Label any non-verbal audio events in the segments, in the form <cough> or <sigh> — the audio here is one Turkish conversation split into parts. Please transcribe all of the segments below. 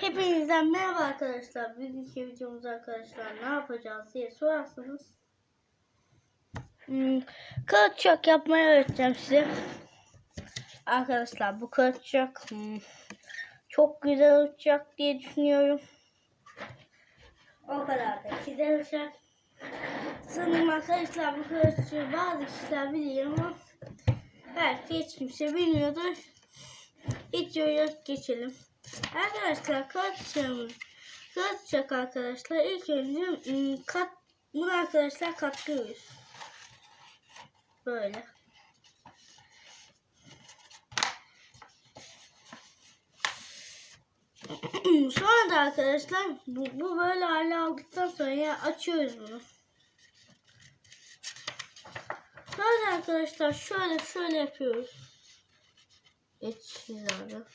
Hepinizden merhaba arkadaşlar. Bugünkü videomuzda arkadaşlar ne yapacağız diye sorarsanız hmm, kağıt çök yapmayı öğreteceğim size. Arkadaşlar bu kağıt çök hmm, çok güzel olacak diye düşünüyorum. O kadar da güzel olacak. Sanırım arkadaşlar bu kağıt bazı kişiler biliyor ama belki hiç kimse bilmiyordur. Videoya geçelim. Arkadaşlar kağıt çakımız. Kağıt çak arkadaşlar. İlk önce ım, kat bunu arkadaşlar katlıyoruz. Böyle. <clears throat> sonra da arkadaşlar bu, bu böyle hale aldıktan sonra ya açıyoruz bunu. Sonra arkadaşlar şöyle şöyle yapıyoruz. Geç hizada.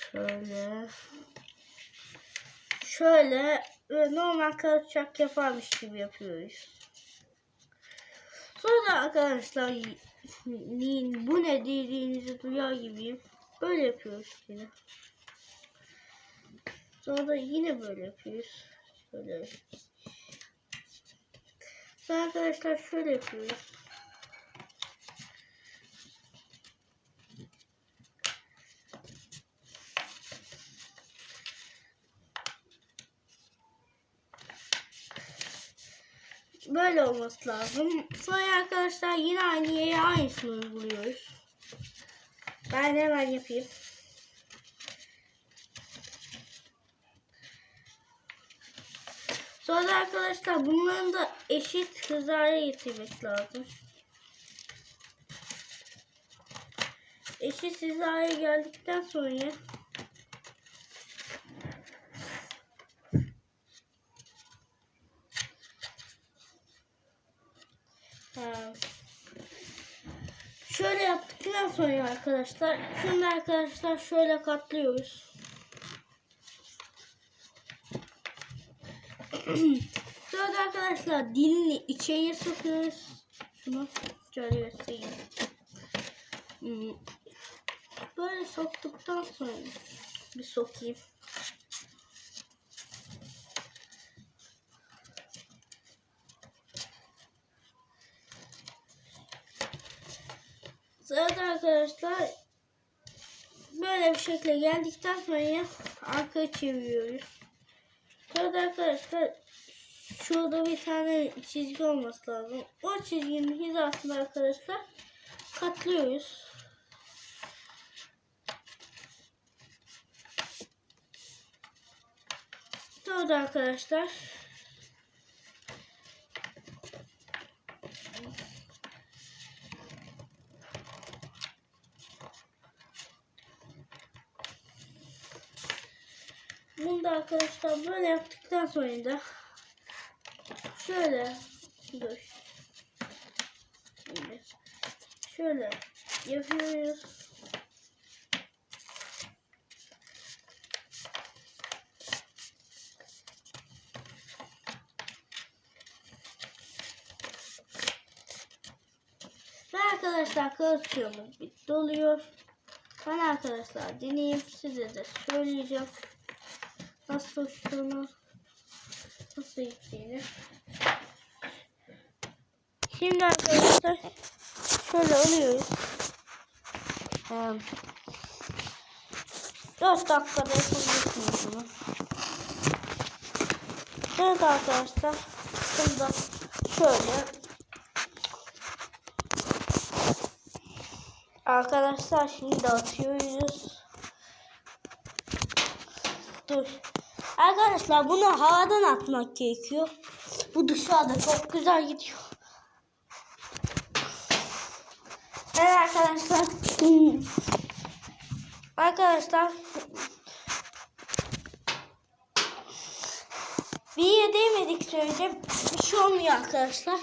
Şöyle. Şöyle ve normal kağıtçak yaparmış gibi yapıyoruz. Sonra arkadaşlar bu ne dediğinizi duyar gibiyim. Böyle yapıyoruz yine. Sonra da yine böyle yapıyoruz. Şöyle. Sonra arkadaşlar şöyle yapıyoruz. Böyle olması lazım. Sonra arkadaşlar yine aynı yere aynısını uyguluyoruz. Ben hemen yapayım. Sonra arkadaşlar bunların da eşit hizaya getirmek lazım. Eşit hizaya geldikten sonra Şöyle yaptıktan sonra arkadaşlar şimdi arkadaşlar şöyle katlıyoruz. <clears throat> Sonra arkadaşlar dilini içeriye sokuyoruz. Şunu şöyle göstereyim. Hmm. Böyle soktuktan sonra bir sokayım. Sırada arkadaşlar böyle bir şekilde geldikten sonra arkaya çeviriyoruz. Sırada arkadaşlar şurada bir tane çizgi olması lazım. O çizginin hizasını arkadaşlar katlıyoruz. Sonra arkadaşlar Bunu da arkadaşlar böyle yaptıktan sonra da şöyle dur. Şimdi şöyle yapıyoruz. Ve arkadaşlar kağıtçığımız bitti oluyor. Ben arkadaşlar deneyeyim size de söyleyeceğim nasıl uçtuğunu nasıl gittiğini. Şimdi arkadaşlar şöyle alıyoruz. Ee, 4 dakikada yapabilirsiniz bunu. Evet arkadaşlar. Şimdi şöyle Arkadaşlar şimdi atıyoruz. Dur. Arkadaşlar bunu havadan atmak gerekiyor. Bu dışarıda çok güzel gidiyor. Evet arkadaşlar. Arkadaşlar. Bir değmedik sürece bir şey olmuyor arkadaşlar.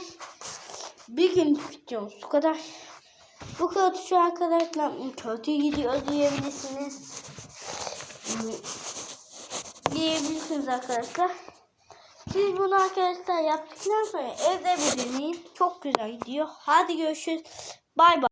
Bir gün videomuz bu kadar. Bu kötü şu arkadaşlar kötü gidiyor diyebilirsiniz. Diyebilirsiniz arkadaşlar. Siz bunu arkadaşlar yaptıktan sonra evde bir deneyin. Çok güzel gidiyor. Hadi görüşürüz. Bay bay.